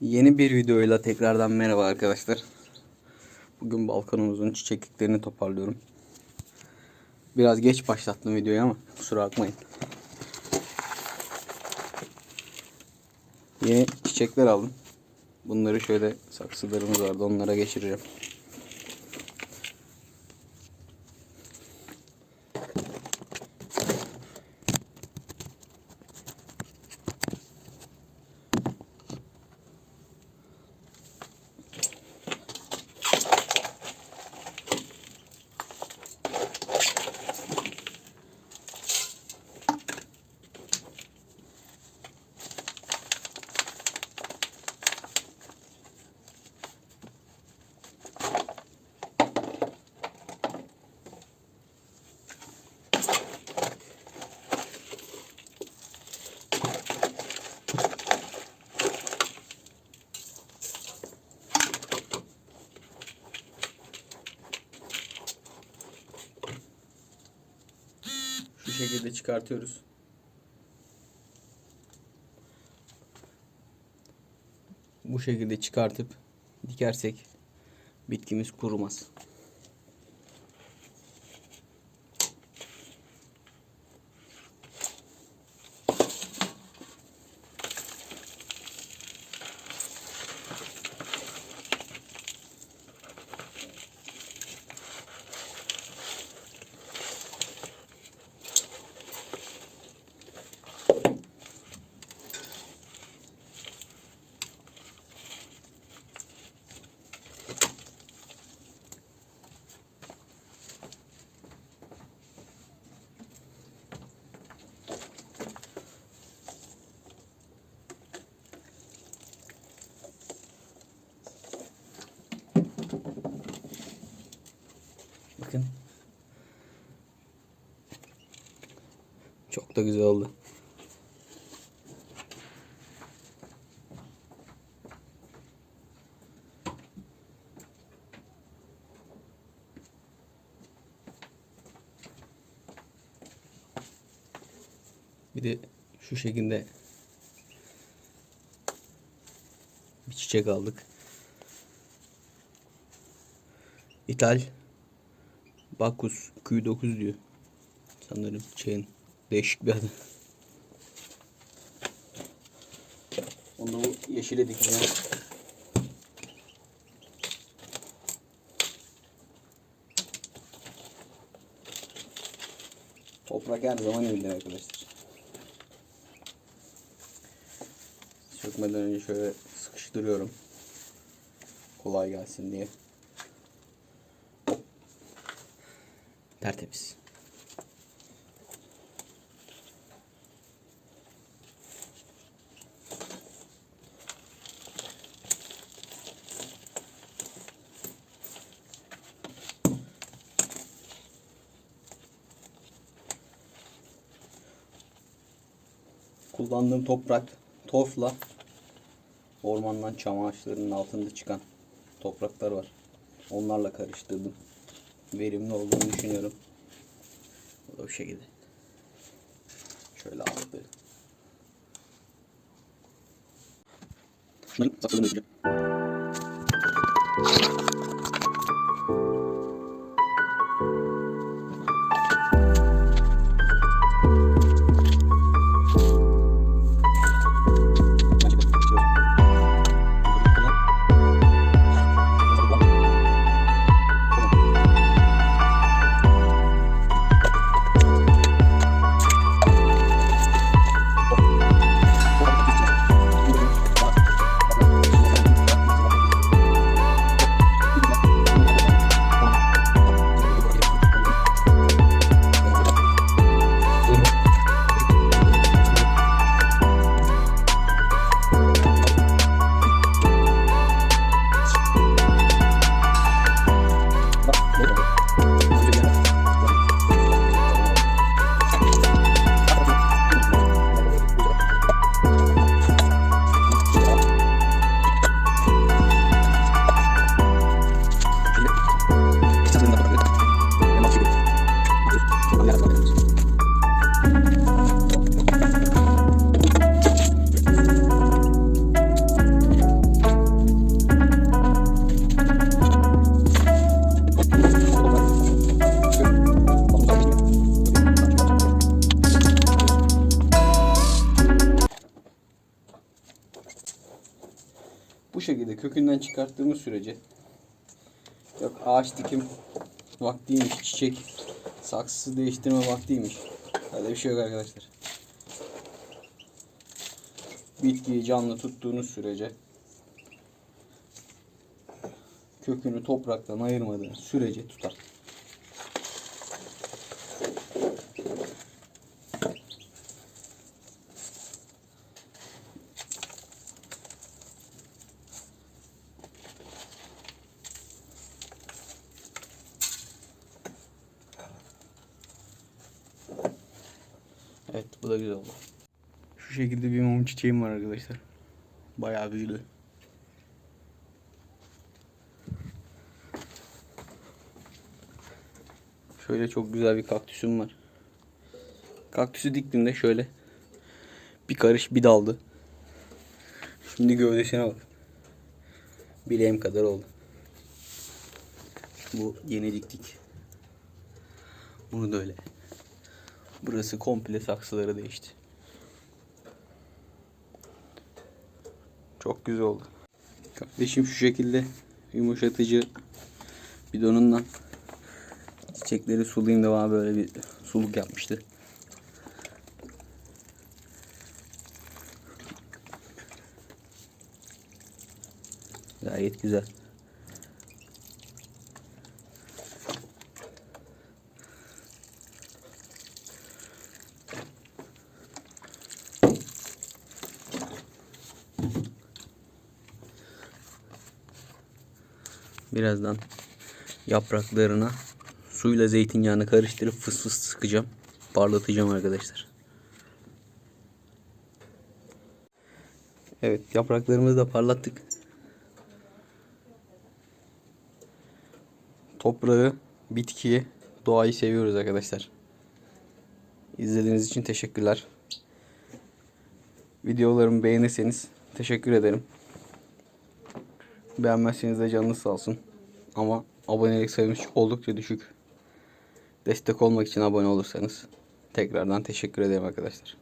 Yeni bir videoyla tekrardan merhaba arkadaşlar. Bugün balkonumuzun çiçekliklerini toparlıyorum. Biraz geç başlattım videoyu ama kusura bakmayın. Yeni çiçekler aldım. Bunları şöyle saksılarımız vardı onlara geçireceğim. Şu şekilde çıkartıyoruz. Bu şekilde çıkartıp dikersek bitkimiz kurumaz. Çok da güzel oldu. Bir de şu şekilde bir çiçek aldık. İthal Bakus Q9 diyor. Sanırım çiçeğin değişik bir adı. Onu yeşile dikeceğim. Toprak her zaman iyidir arkadaşlar. Sökmeden önce şöyle sıkıştırıyorum. Kolay gelsin diye. Tertemiz. Kullandığım toprak torfla ormandan çam ağaçlarının altında çıkan topraklar var. Onlarla karıştırdım verimli olduğunu düşünüyorum. Bu da bu şekilde. Şöyle aldı. Şunları sakladım kökünden çıkarttığımız sürece yok ağaç dikim vaktiymiş, çiçek saksısı değiştirme vaktiymiş. Öyle bir şey yok arkadaşlar. Bitkiyi canlı tuttuğunuz sürece kökünü topraktan ayırmadığınız sürece tutar. Evet bu da güzel oldu. Şu şekilde bir mum çiçeğim var arkadaşlar. Bayağı büyüdü. Şöyle çok güzel bir kaktüsüm var. Kaktüsü diktiğimde şöyle bir karış bir daldı. Şimdi gövdesine bak. Bileğim kadar oldu. Bu yeni diktik. Bunu da öyle. Burası komple saksıları değişti. Çok güzel oldu. Kardeşim şu şekilde yumuşatıcı bidonundan çiçekleri sulayayım da bana böyle bir suluk yapmıştı. Gayet güzel. Birazdan yapraklarına suyla zeytinyağını karıştırıp fıs fıs sıkacağım. Parlatacağım arkadaşlar. Evet yapraklarımızı da parlattık. Toprağı, bitkiyi, doğayı seviyoruz arkadaşlar. İzlediğiniz için teşekkürler. Videolarımı beğenirseniz teşekkür ederim. Beğenmezseniz de canınız sağ olsun. Ama abonelik sayımız oldukça düşük. Destek olmak için abone olursanız tekrardan teşekkür ederim arkadaşlar.